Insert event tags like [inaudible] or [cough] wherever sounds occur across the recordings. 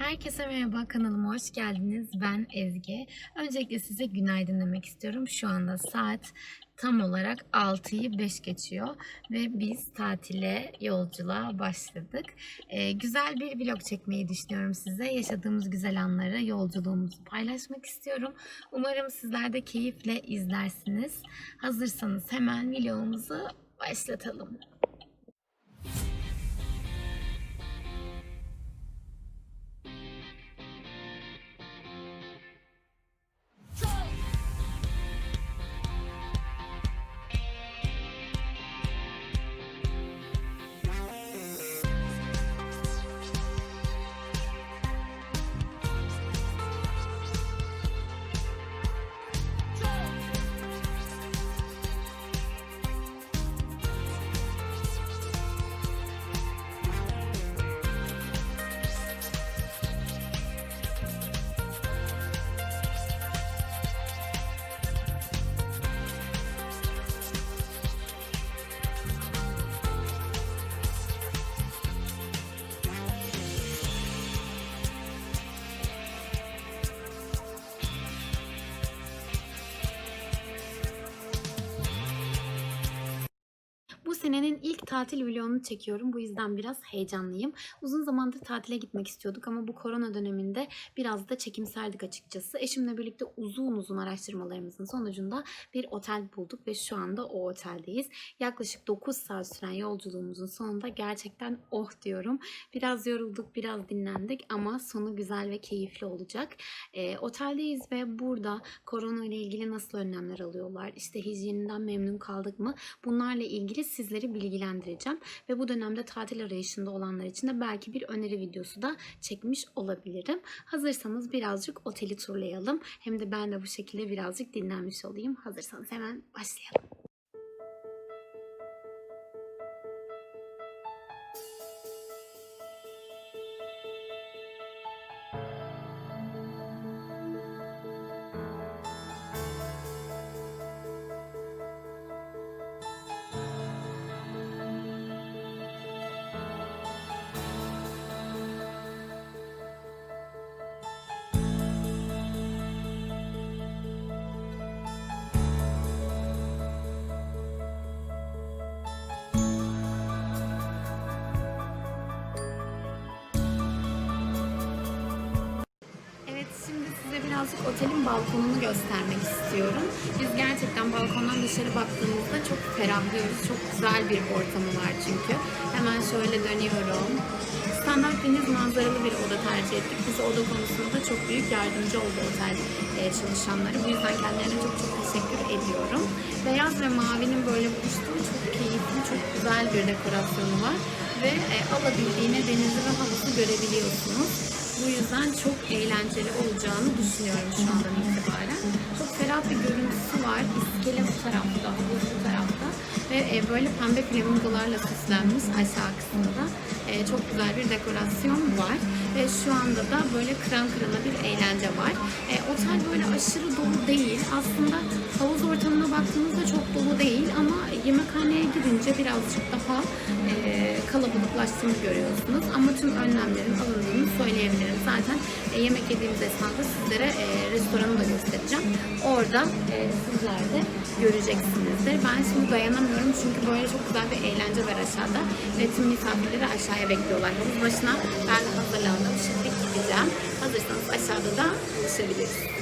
Herkese merhaba kanalıma hoş geldiniz. Ben Ezgi. Öncelikle size günaydın demek istiyorum. Şu anda saat tam olarak 6'yı 5 geçiyor ve biz tatile, yolculuğa başladık. Ee, güzel bir vlog çekmeyi düşünüyorum size. Yaşadığımız güzel anları, yolculuğumuzu paylaşmak istiyorum. Umarım sizler de keyifle izlersiniz. Hazırsanız hemen vlogumuzu başlatalım. Bu senenin ilk tatil vlogunu çekiyorum. Bu yüzden biraz heyecanlıyım. Uzun zamandır tatile gitmek istiyorduk ama bu korona döneminde biraz da çekimserdik açıkçası. Eşimle birlikte uzun uzun araştırmalarımızın sonucunda bir otel bulduk ve şu anda o oteldeyiz. Yaklaşık 9 saat süren yolculuğumuzun sonunda gerçekten oh diyorum. Biraz yorulduk, biraz dinlendik ama sonu güzel ve keyifli olacak. E, oteldeyiz ve burada korona ile ilgili nasıl önlemler alıyorlar? İşte hijyeninden memnun kaldık mı? Bunlarla ilgili sizleri bilgilendireceğim. Ve bu dönemde tatil arayışında olanlar için de belki bir öneri videosu da çekmiş olabilirim. Hazırsanız birazcık oteli turlayalım. Hem de ben de bu şekilde birazcık dinlenmiş olayım. Hazırsanız hemen başlayalım. Balkonunu göstermek istiyorum. Biz gerçekten balkondan dışarı baktığımızda çok ferahlıyoruz. Çok güzel bir ortamı var çünkü. Hemen şöyle dönüyorum. Standart deniz manzaralı bir oda tercih ettik. Bize oda konusunda çok büyük yardımcı oldu otel e, çalışanları. Bu yüzden kendilerine çok çok teşekkür ediyorum. Beyaz ve mavinin böyle buluştuğu çok keyifli, çok güzel bir dekorasyonu var. Ve e, alabildiğine denizi ve havuzu görebiliyorsunuz. Bu yüzden çok eğlenceli olacağını düşünüyorum şu ferah bir görüntüsü var. İskele bu tarafta, havuz bu tarafta. Ve e, böyle pembe flamingolarla süslenmiş aşağı kısmında. E, çok güzel bir dekorasyon var. Ve şu anda da böyle kıran kırana bir eğlence var. E, otel böyle aşırı dolu değil. Aslında havuz ortamına baktığınızda çok dolu değil ama yemekhaneye gidince birazcık daha e, kalabalıklaştığını görüyorsunuz. Ama tüm önlemlerin alındığını söyleyebilirim. Zaten e, yemek yediğimiz esnada sizlere e, restoranı da göstereceğim. Orada e, sizler de göreceksinizdir. Ben şimdi dayanamıyorum çünkü böyle çok güzel bir eğlence var aşağıda. Ve tüm misafirleri aşağıya bekliyorlar. Havuz başına ben de hazırlandım. Şimdi gideceğim. Hazırsanız aşağıda da buluşabiliriz.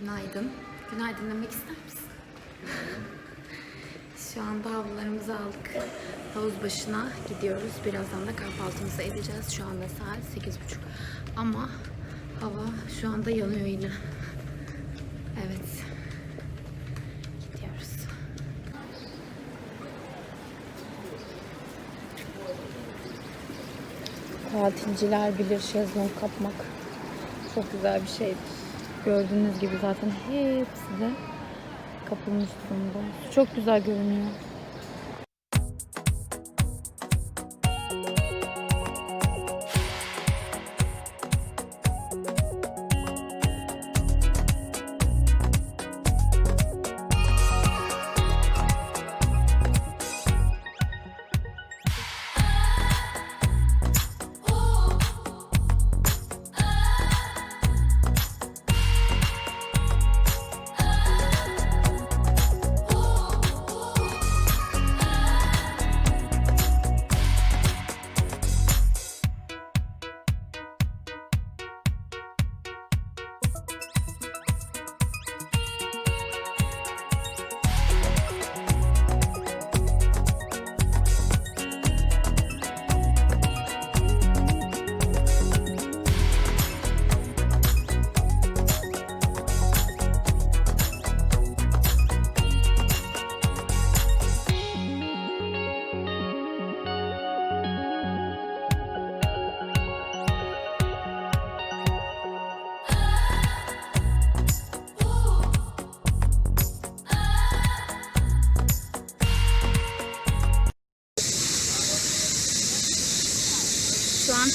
Günaydın. Günaydın demek ister misin? Şu anda havlularımızı aldık. Havuz başına gidiyoruz. Birazdan da kahvaltımızı edeceğiz. Şu anda saat 8.30. Ama hava şu anda yanıyor yine. Evet. Gidiyoruz. Tatilciler bilir şezlong kapmak. Çok güzel bir şeydir. Gördüğünüz gibi zaten hepsi de kapılmış durumda. Çok güzel görünüyor.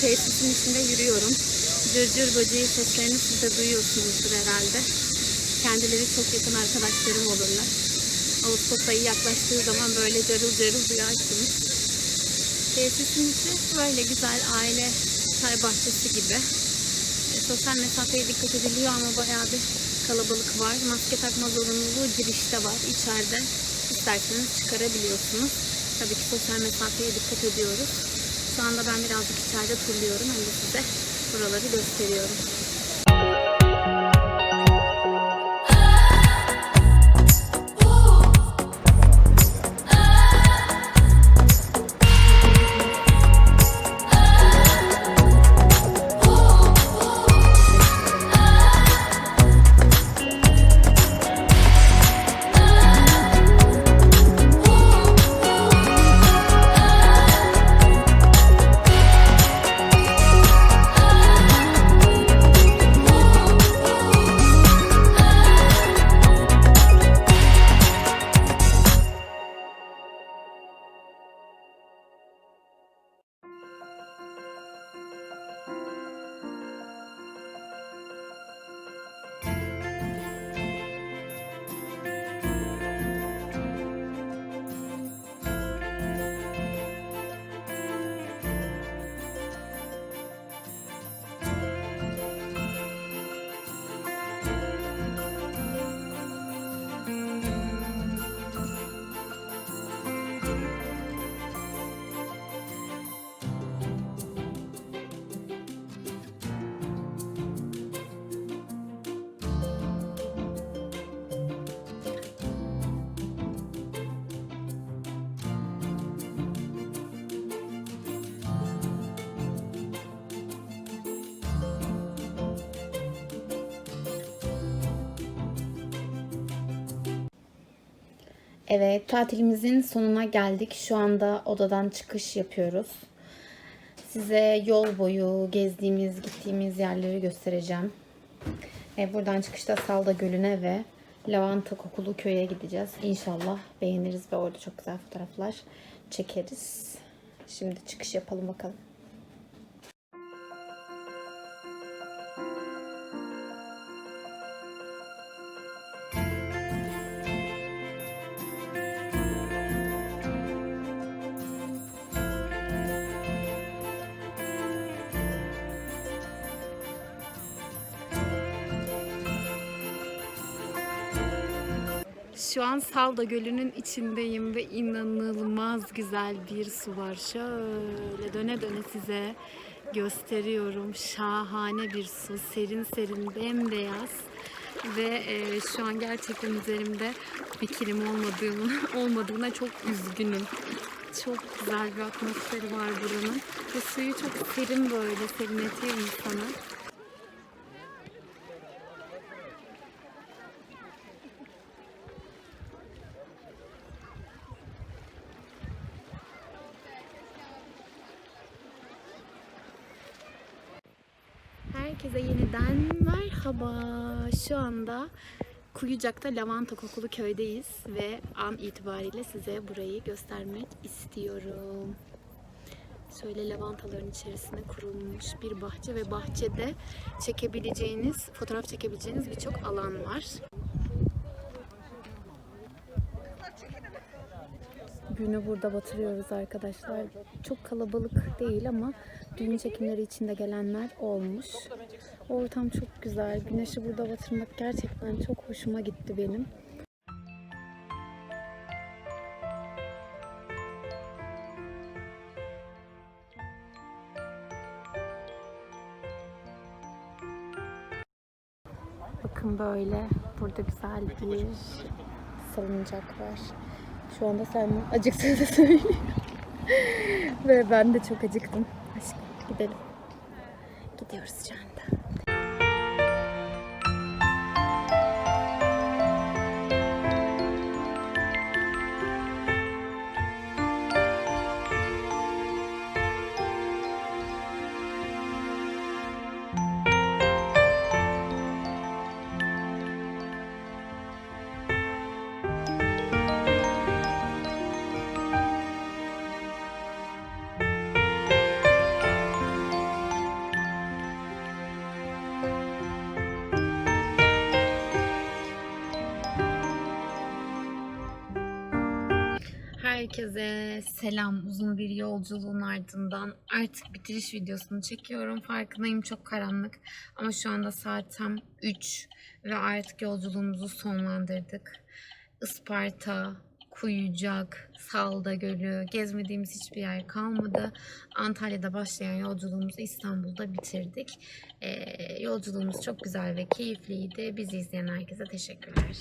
Tesisin içinde yürüyorum. Cırcır böceği seslerini siz de duyuyorsunuzdur herhalde. Kendileri çok yakın arkadaşlarım olurlar. Ağustos ayı yaklaştığı zaman böyle carıl carıl duyarsınız. Tesisin içi böyle güzel aile çay bahçesi gibi. E, sosyal mesafeye dikkat ediliyor ama bayağı bir kalabalık var. Maske takma zorunluluğu girişte var. İçeride isterseniz çıkarabiliyorsunuz. Tabii ki sosyal mesafeye dikkat ediyoruz. Şu anda ben birazcık içeride turluyorum. De size buraları gösteriyorum. Evet, tatilimizin sonuna geldik. Şu anda odadan çıkış yapıyoruz. Size yol boyu gezdiğimiz, gittiğimiz yerleri göstereceğim. E, buradan çıkışta Salda Gölü'ne ve Lavanta Kokulu Köy'e gideceğiz. İnşallah beğeniriz ve orada çok güzel fotoğraflar çekeriz. Şimdi çıkış yapalım bakalım. Şu an Salda Gölü'nün içindeyim ve inanılmaz güzel bir su var. Şöyle döne döne size gösteriyorum. Şahane bir su. Serin serin bembeyaz. Ve e, şu an gerçekten üzerimde bir kilim olmadığını, [laughs] olmadığına çok üzgünüm. Çok güzel bir atmosferi var buranın. Ve suyu çok serin böyle, serinletiyor insanı. Herkese yeniden merhaba. Şu anda Kuyucak'ta Lavanta Kokulu köydeyiz ve an itibariyle size burayı göstermek istiyorum. Şöyle lavantaların içerisine kurulmuş bir bahçe ve bahçede çekebileceğiniz, fotoğraf çekebileceğiniz birçok alan var. Günü burada batırıyoruz arkadaşlar. Çok kalabalık değil ama düğün çekimleri için de gelenler olmuş. Ortam çok güzel. Güneşi burada batırmak gerçekten çok hoşuma gitti benim. Bakın böyle burada güzel bir salıncak var. Şu anda sen acıktığını söylüyor. [laughs] Ve ben de çok acıktım. Aşkım gidelim. Gidiyoruz şu anda. Herkese selam. Uzun bir yolculuğun ardından artık bitiriş videosunu çekiyorum. Farkındayım çok karanlık. Ama şu anda saat tam 3 ve artık yolculuğumuzu sonlandırdık. Isparta, Kuyucak, Salda Gölü, gezmediğimiz hiçbir yer kalmadı. Antalya'da başlayan yolculuğumuzu İstanbul'da bitirdik. Ee, yolculuğumuz çok güzel ve keyifliydi. Bizi izleyen herkese teşekkürler.